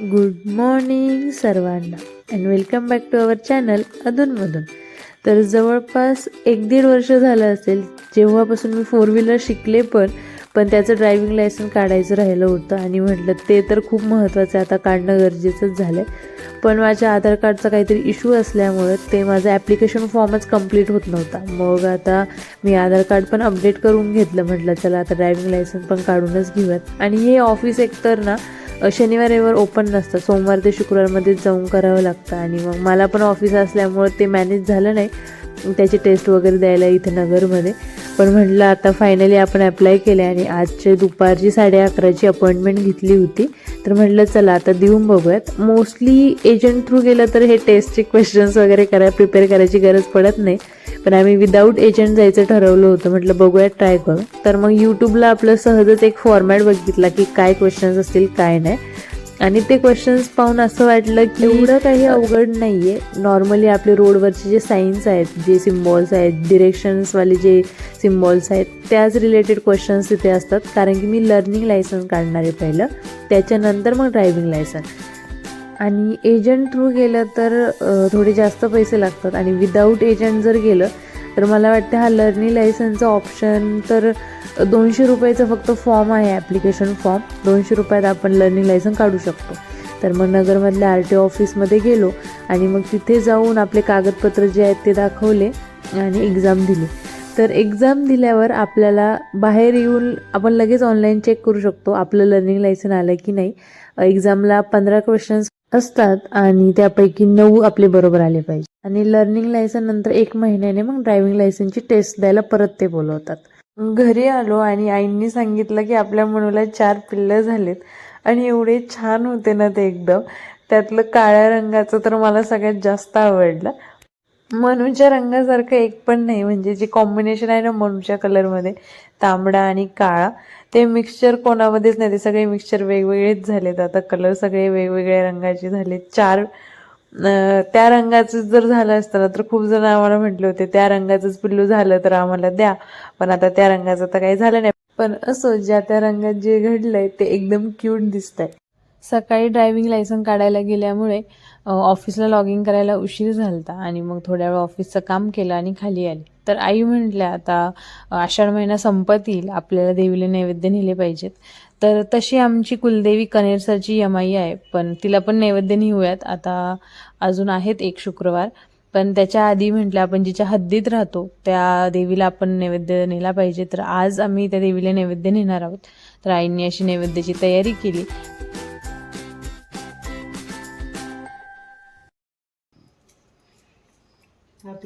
Good morning सर्वांना and welcome back to our channel अधूनमधून तर जवळपास एक दीड वर्ष झालं असेल जेव्हापासून मी फोर व्हीलर शिकले पण पण त्याचं ड्रायव्हिंग लायसन काढायचं राहिलं होतं आणि म्हटलं ते तर खूप महत्त्वाचं आहे आता काढणं गरजेचंच झालं आहे पण माझ्या आधार कार्डचा काहीतरी इश्यू असल्यामुळं ते माझं ॲप्लिकेशन फॉर्मच कंप्लीट होत नव्हता. मग आता मी आधार कार्ड पण अपडेट करून घेतलं म्हटलं चला आता ड्रायव्हिंग लायसन पण काढूनच घेऊयात. आणि हे ऑफिस एकतर ना शनिवार रविवार ओपन नसतं. सोमवार ते शुक्रवारमध्येच जाऊन करावं लागतं. आणि मग मला पण ऑफिस असल्यामुळं ते मॅनेज झालं नाही. त्याची टेस्ट वगैरे द्यायला इथे नगरमध्ये. पण म्हटलं आता फायनली आपण अप्लाय केले आणि आजचे दुपारची साडे अकराची अपॉइंटमेंट घेतली होती. तर म्हटलं चला आता देऊन बघूयात. मोस्टली एजंट थ्रू गेलं तर हे टेस्टचे क्वेश्चन्स वगैरे करा प्रिपेअर करायची गरज पडत नाही. पण आम्ही विदाऊट एजंट जायचं ठरवलं होतं. म्हटलं बघूयात ट्राय करू. तर मग यूट्यूबला आपलं सहजच एक फॉर्मॅट बघितला की काय क्वेश्चन्स असतील काय नाही. आणि ते क्वेश्चन्स पाहून असं वाटलं की एवढं काही अवघड नाही आहे नॉर्मली आपले रोडवरचे जे साईन्स आहेत जे सिम्बॉल्स आहेत डिरेक्शन्सवाले जे सिम्बॉल्स आहेत त्याच रिलेटेड क्वेश्चन्स तिथे असतात. कारण की मी लर्निंग लायसन्स काढणार आहे पहिलं. त्याच्यानंतर मग ड्रायव्हिंग लायसन आणि एजंट थ्रू गेलं तर थोडे जास्त पैसे लागतात. आणि विदाऊट एजंट जर गेलं तर मला वाटतं हा लर्निंग लायसनचा ऑप्शन तर दोनशे रुपयाचा फक्त फॉर्म आहे ॲप्लिकेशन फॉर्म दोनशे रुपयात आपण लर्निंग लायसन काढू शकतो. तर मग नगरमधल्या आर टी ऑफिसमध्ये गेलो आणि मग तिथे जाऊन आपले कागदपत्र जे आहेत ते दाखवले आणि एक्झाम दिली. तर एक्झाम दिल्यावर आपल्याला बाहेर येऊन आपण लगेच ऑनलाईन चेक करू शकतो आपलं लर्निंग लायसन आलं की नाही. एक्झामला पंधरा क्वेश्चन्स असतात आणि त्यापैकी नऊ आपले बरोबर आले पाहिजे. आणि लर्निंग लायसन नंतर एक महिन्याने मग ड्रायव्हिंग लायसनची टेस्ट द्यायला परत ते बोलवतात. घरी आलो आणि आईंनी सांगितलं की आपल्या मनूला चार पिल्लं झालेत. आणि एवढे छान होते ना ते एकदम. त्यातलं काळ्या रंगाचं तर मला सगळ्यात जास्त आवडलं. मनूच्या रंगासारखं एक पण नाही म्हणजे जे कॉम्बिनेशन आहे ना मनूच्या कलरमध्ये तांबडा आणि काळा ते मिक्सचर कोणामध्येच नाही ते सगळे मिक्सचर वेगवेगळेच झालेत. आता कलर सगळे वेगवेगळ्या रंगाचे झाले चार त्या रंगाचं जर झालं असतं ना तर खूप जण आम्हाला म्हटले होते त्या रंगाचंच पिल्लू झालं तर आम्हाला द्या. पण आता त्या रंगाचं तर काही झालं नाही. पण असो ज्या त्या रंगात जे घडलंय ते एकदम क्यूट दिसतंय. सकाळी ड्रायव्हिंग लायसन काढायला गेल्यामुळे ऑफिसला ऑफिसला लॉगिंग करायला उशीर झालता आणि मग थोड्या वेळ ऑफिसचं काम केलं आणि खाली आली. तर आई म्हटल्या आता आषाढ महिना संपत येईल आपल्याला देवीला नैवेद्य नेले पाहिजेत. तर तशी आमची कुलदेवी कनेरसाची यमाई आहे पण तिला पण नैवेद्य नेऊयात. आता अजून आहेत एक शुक्रवार. पण त्याच्या आधी म्हटलं आपण जिच्या हद्दीत राहतो त्या देवीला आपण नैवेद्य नेला पाहिजे. तर आज आम्ही त्या देवीला नैवेद्य नेणार आहोत. तर आईंनी अशी नैवेद्याची तयारी केली.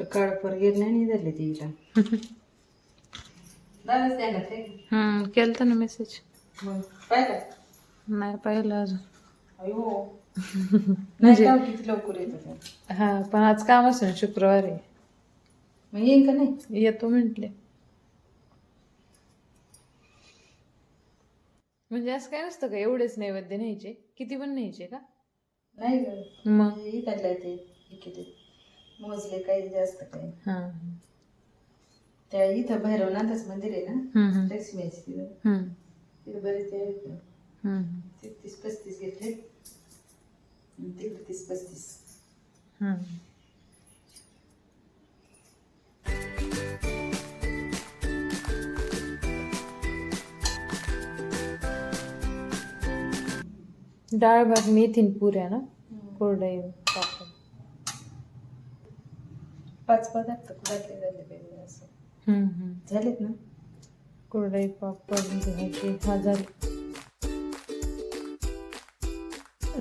काळपर गेलं नाही झाले तिला दादाच ते. हम्म ना मेसेज मग पाहिलं? नाही पाहिलं अजून. अयो. नाही का किती लवकर येतं. हा पण आज काम असेल शुक्रवार आहे. मग येईन का नाही? येतो म्हटले. म्हणजे असं काय नसतं का एवढेच नैवेद्य न्यायचे? किती पण न्यायचे का? नाही ग. मग? इकडलं ते मोजले काही जास्त काही. हा. त्या इथं भैरवनाथच मंदिर आहे ना? लक्ष्मीची तिथं. तिथं बरेच ते आहेत. हम्म, ते तीस पस्तीस घेतले. आणि तिकडे तीस पस्तीस. डाळ भात मेथीन पुऱ्या ना? कोरडाई. पाच पदार्थ कुडातले झाले पाहिजे असं. हम्म. झालेत ना? कुरडई पापड हा झाली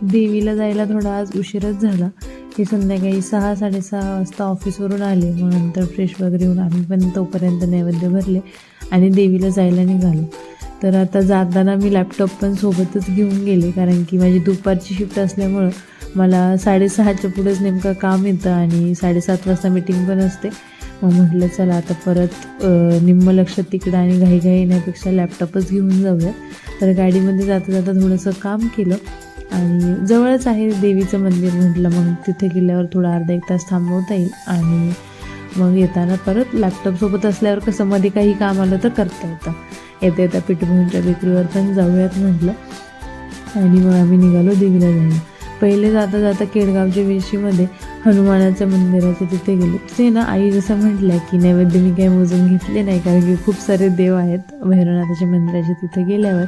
देवीला जायला थोडा आज उशीरच झाला. की संध्याकाळी सहा साडेसहा वाजता ऑफिसवरून आले. मग नंतर फ्रेश वगैरे होऊन आम्ही पण तोपर्यंत नैवेद्य भरले आणि देवीला जायला निघालो. तर आता जाताना मी लॅपटॉप पण सोबतच घेऊन गेले कारण की माझी दुपारची शिफ्ट असल्यामुळं मला साडेसहाच्या पुढेच नेमकं काम येतं आणि साडेसात वाजता मीटिंग पण असते. मग म्हटलं चला आता परत अ, निम्म लक्ष तिकडं आणि घाईघाई येण्यापेक्षा लॅपटॉपच घेऊन जाऊया. तर गाडीमध्ये जाता जाता थोडंसं काम केलं आणि जवळच आहे देवीचं मंदिर. म्हटलं मग तिथे गेल्यावर थोडा अर्धा एक तास थांबवता येईल. आणि मग येताना परत लॅपटॉपसोबत असल्यावर कसं मध्ये काही काम आलं तर करता येतं. येता येता पिठभूमीच्या बेकरीवर पण जाऊयात म्हटलं. आणि मग आम्ही निघालो देवीला जायला पहिले जाता जाता केडगावच्या वेशीमध्ये हनुमानाच्या मंदिराच्या तिथे गेलो. ते ना आई जसं म्हटलं की नैवेद्य मी काही मोजून घेतले नाही कारण की खूप सारे देव आहेत भैरवनाथाच्या मंदिराच्या तिथे गेल्यावर.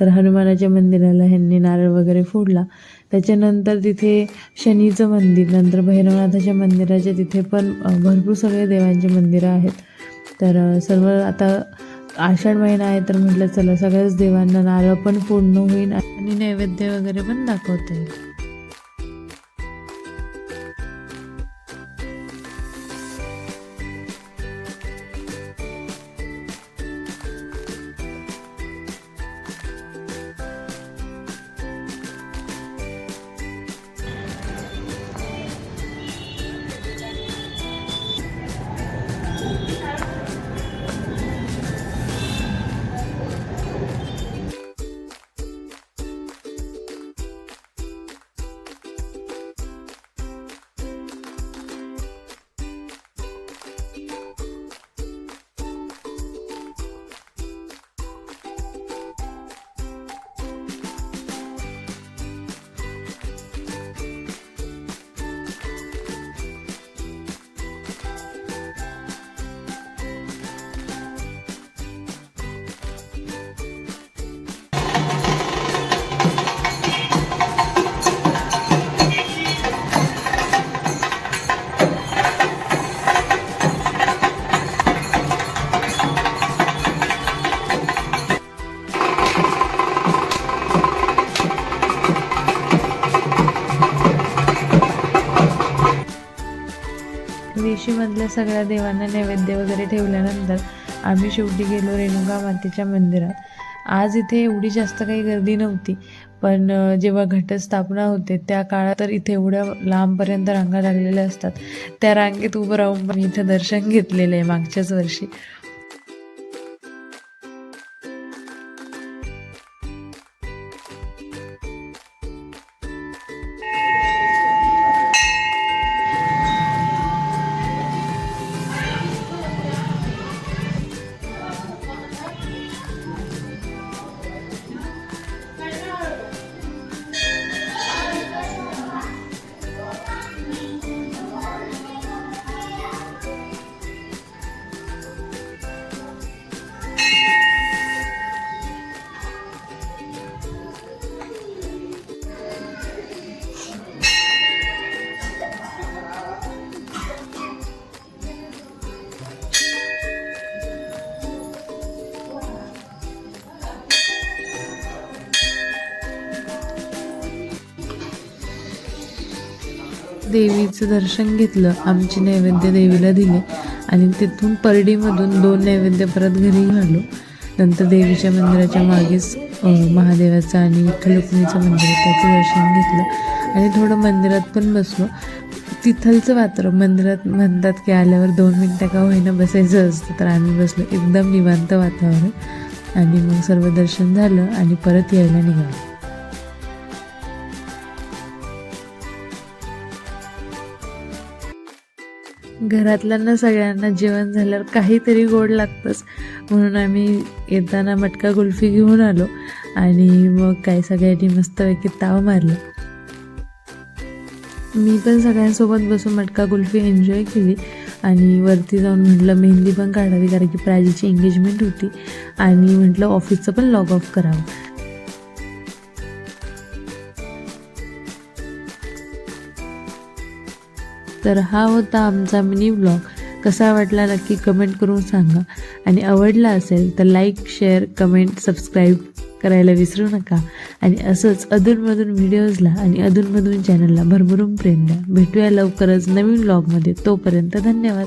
तर हनुमानाच्या मंदिराला ह्यांनी नारळ वगैरे फोडला. त्याच्यानंतर तिथे शनीचं मंदिर नंतर भैरवनाथाच्या मंदिराच्या तिथे पण भरपूर सगळे देवांचे मंदिरं आहेत. तर सर्व आता आषाढ महिना आहे तर म्हटलं चला सगळ्याच देवांना नारळ पण पूर्ण होईल आणि नैवेद्य वगैरे पण दाखवता. येईल वेशीमधल्या सगळ्या देवांना नैवेद्य वगैरे ठेवल्यानंतर आम्ही शेवटी गेलो रेणुका मातेच्या मंदिरात. आज इथे एवढी जास्त काही गर्दी नव्हती पण जेव्हा घटस्थापना होते त्या काळात तर इथे एवढ्या लांबपर्यंत रांगा लागलेल्या असतात. त्या रांगेत उभं राहून पण इथं दर्शन घेतलेलं आहे मागच्याच वर्षी. देवीचं दर्शन घेतलं आमचे नैवेद्य देवीला दिले आणि तिथून परडीमधून दोन नैवेद्य परत घरी घालो नंतर देवीच्या मंदिराच्या मागेच महादेवाचं आणि विठ्ठलक्ष्मीचं मंदिर त्याचं दर्शन घेतलं आणि थोडं मंदिरात पण बसलो. तिथलचं वातावरण मंदिरात म्हणतात की आल्यावर दोन मिनटं का होईना बसायचं असतं तर आम्ही बसलो. एकदम निवांत वातावरण आणि मग सर्व दर्शन झालं आणि परत यायला निघालो. घरातल्यांना सगळ्यांना जेवण झाल्यावर काहीतरी गोड लागतंच. म्हणून आम्ही येताना मटका कुल्फी घेऊन आलो आणि मग काय सगळ्यांनी मस्तपैकी ताव मारला. मी पण सगळ्यांसोबत बसून मटका कुल्फी एन्जॉय केली आणि वरती जाऊन म्हटलं मेहंदी पण काढावी कारण की प्राजीची एंगेजमेंट होती आणि म्हटलं ऑफिसचं पण लॉग ऑफ करावं. तर हा होता आमचा मिनी ब्लॉग कसा वाटला नक्की कमेंट करून सांगा. आणि आवडला असेल तर लाईक शेअर कमेंट सबस्क्राईब करायला विसरू नका. आणि असंच अधूनमधून व्हिडिओजला आणि अधूनमधून चॅनलला भरभरून प्रेम द्या भेटूया लवकरच नवीन ब्लॉगमध्ये तोपर्यंत धन्यवाद.